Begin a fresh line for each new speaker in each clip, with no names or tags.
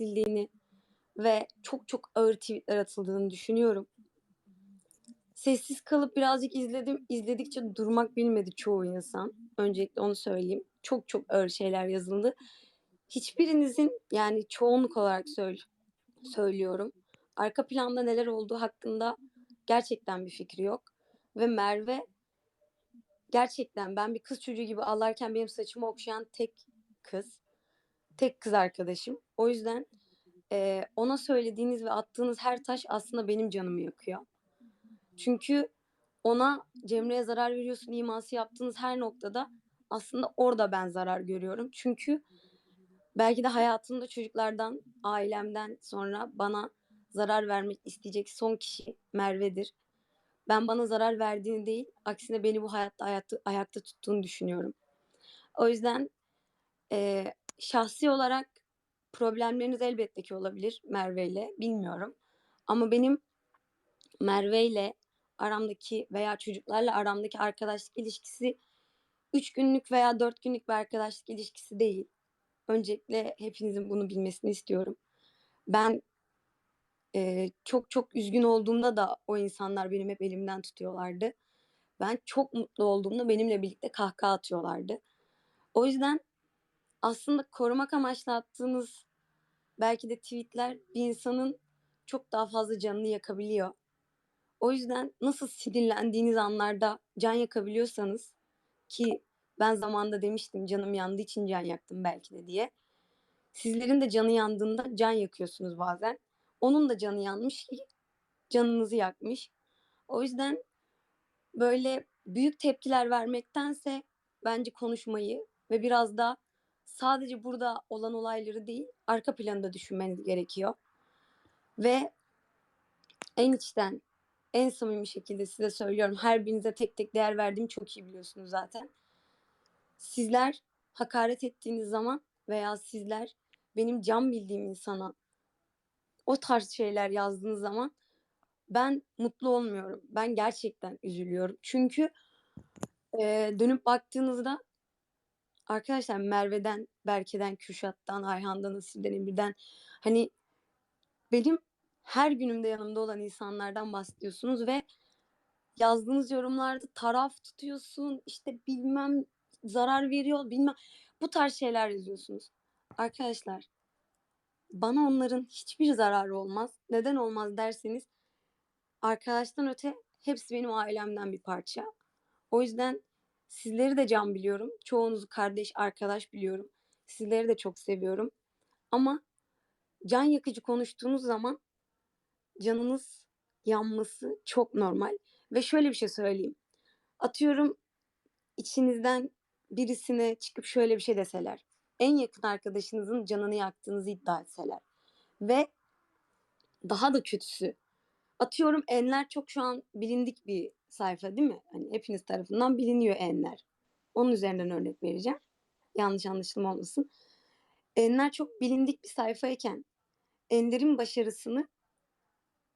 edildiğini ve çok çok ağır tweetler atıldığını düşünüyorum. Sessiz kalıp birazcık izledim. İzledikçe durmak bilmedi çoğu insan. Öncelikle onu söyleyeyim. Çok çok ağır şeyler yazıldı. Hiçbirinizin yani çoğunluk olarak söyle, söylüyorum. Arka planda neler olduğu hakkında gerçekten bir fikri yok. Ve Merve gerçekten ben bir kız çocuğu gibi ağlarken benim saçımı okşayan tek kız. Tek kız arkadaşım. O yüzden e, ona söylediğiniz ve attığınız her taş aslında benim canımı yakıyor. Çünkü ona Cemre'ye zarar veriyorsun iması yaptığınız her noktada aslında orada ben zarar görüyorum. Çünkü belki de hayatımda çocuklardan, ailemden sonra bana zarar vermek isteyecek son kişi Merve'dir. Ben bana zarar verdiğini değil, aksine beni bu hayatta ayakta, ayakta tuttuğunu düşünüyorum. O yüzden e, şahsi olarak problemleriniz elbette ki olabilir Merve ile, bilmiyorum. Ama benim Merve ile aramdaki veya çocuklarla aramdaki arkadaşlık ilişkisi üç günlük veya dört günlük bir arkadaşlık ilişkisi değil. Öncelikle hepinizin bunu bilmesini istiyorum. Ben e, çok çok üzgün olduğumda da o insanlar benim hep elimden tutuyorlardı. Ben çok mutlu olduğumda benimle birlikte kahkaha atıyorlardı. O yüzden aslında korumak amaçlı attığınız belki de tweetler bir insanın çok daha fazla canını yakabiliyor. O yüzden nasıl sinirlendiğiniz anlarda can yakabiliyorsanız ki ben zamanda demiştim canım yandığı için can yaktım belki de diye. Sizlerin de canı yandığında can yakıyorsunuz bazen. Onun da canı yanmış ki canınızı yakmış. O yüzden böyle büyük tepkiler vermektense bence konuşmayı ve biraz da sadece burada olan olayları değil arka planında düşünmeniz gerekiyor. Ve en içten, en samimi şekilde size söylüyorum. Her birinize tek tek değer verdiğimi çok iyi biliyorsunuz zaten. Sizler hakaret ettiğiniz zaman veya sizler benim can bildiğim insana o tarz şeyler yazdığınız zaman ben mutlu olmuyorum. Ben gerçekten üzülüyorum. Çünkü e, dönüp baktığınızda arkadaşlar Merve'den, Berke'den, Kürşat'tan, Ayhan'dan, Asil'den, Emir'den hani benim her günümde yanımda olan insanlardan bahsediyorsunuz ve yazdığınız yorumlarda taraf tutuyorsun, işte bilmem zarar veriyor, bilmem bu tarz şeyler yazıyorsunuz. Arkadaşlar bana onların hiçbir zararı olmaz. Neden olmaz derseniz arkadaştan öte hepsi benim ailemden bir parça. O yüzden sizleri de can biliyorum. Çoğunuzu kardeş, arkadaş biliyorum. Sizleri de çok seviyorum. Ama can yakıcı konuştuğunuz zaman canınız yanması çok normal. Ve şöyle bir şey söyleyeyim. Atıyorum içinizden birisine çıkıp şöyle bir şey deseler. En yakın arkadaşınızın canını yaktığınızı iddia etseler. Ve daha da kötüsü. Atıyorum Enler çok şu an bilindik bir sayfa değil mi? Hani hepiniz tarafından biliniyor Enler. Onun üzerinden örnek vereceğim. Yanlış anlaşılma olmasın. Enler çok bilindik bir sayfayken Ender'in başarısını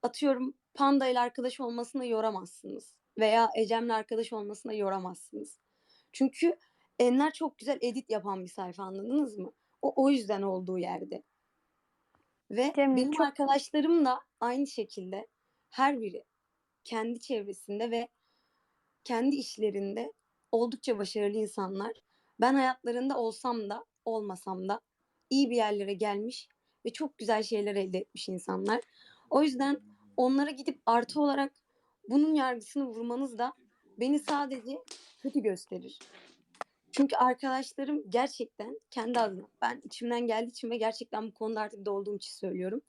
atıyorum Panda ile arkadaş olmasına yoramazsınız. Veya Ecem'le arkadaş olmasına yoramazsınız. Çünkü Enler çok güzel edit yapan bir sayfa anladınız mı? O o yüzden olduğu yerde. Ve
Cemre,
benim
çok-
arkadaşlarım da aynı şekilde her biri kendi çevresinde ve kendi işlerinde oldukça başarılı insanlar. Ben hayatlarında olsam da olmasam da iyi bir yerlere gelmiş ve çok güzel şeyler elde etmiş insanlar. O yüzden onlara gidip artı olarak bunun yargısını vurmanız da beni sadece kötü gösterir. Çünkü arkadaşlarım gerçekten kendi adıma ben içimden geldiği için ve gerçekten bu konuda artık dolduğum için söylüyorum.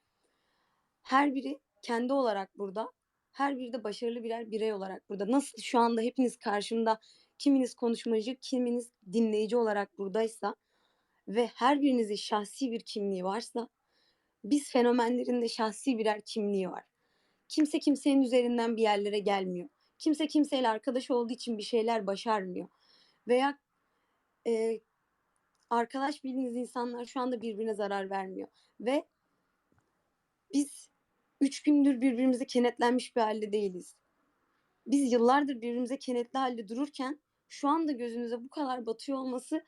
Her biri kendi olarak burada. Her biri de başarılı birer birey olarak burada. Nasıl şu anda hepiniz karşımda kiminiz konuşmacı, kiminiz dinleyici olarak buradaysa ve her birinizin şahsi bir kimliği varsa biz fenomenlerin de şahsi birer kimliği var. Kimse kimsenin üzerinden bir yerlere gelmiyor. Kimse kimseyle arkadaş olduğu için bir şeyler başarmıyor. Veya e, arkadaş bildiğiniz insanlar şu anda birbirine zarar vermiyor. Ve biz üç gündür birbirimize kenetlenmiş bir halde değiliz. Biz yıllardır birbirimize kenetli halde dururken şu anda gözünüze bu kadar batıyor olması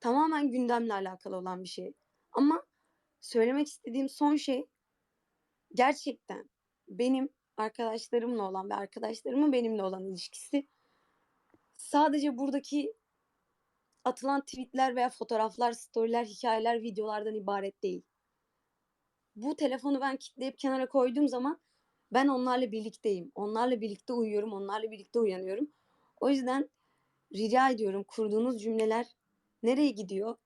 tamamen gündemle alakalı olan bir şey. Ama söylemek istediğim son şey gerçekten benim arkadaşlarımla olan ve arkadaşlarımın benimle olan ilişkisi sadece buradaki atılan tweetler veya fotoğraflar, storyler, hikayeler, videolardan ibaret değil. Bu telefonu ben kilitleyip kenara koyduğum zaman ben onlarla birlikteyim. Onlarla birlikte uyuyorum, onlarla birlikte uyanıyorum. O yüzden rica ediyorum kurduğunuz cümleler nereye gidiyor?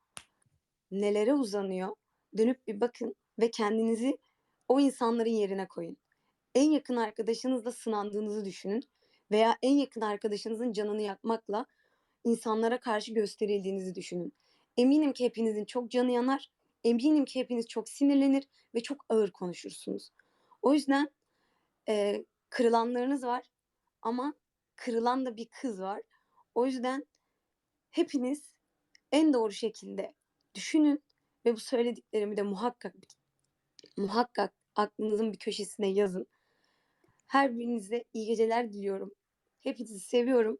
Nelere uzanıyor? Dönüp bir bakın ve kendinizi o insanların yerine koyun. En yakın arkadaşınızla sınandığınızı düşünün veya en yakın arkadaşınızın canını yakmakla insanlara karşı gösterildiğinizi düşünün. Eminim ki hepinizin çok canı yanar. Eminim ki hepiniz çok sinirlenir ve çok ağır konuşursunuz. O yüzden e, kırılanlarınız var ama kırılan da bir kız var. O yüzden hepiniz en doğru şekilde düşünün ve bu söylediklerimi de muhakkak muhakkak aklınızın bir köşesine yazın. Her birinize iyi geceler diliyorum. Hepinizi seviyorum.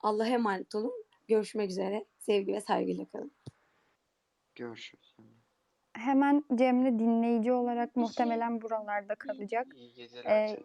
Allah'a emanet olun. Görüşmek üzere. Sevgi ve saygıyla kalın.
Görüşürüz.
Hemen Cemre dinleyici olarak muhtemelen buralarda kalacak.
İyi geceler.
Ee.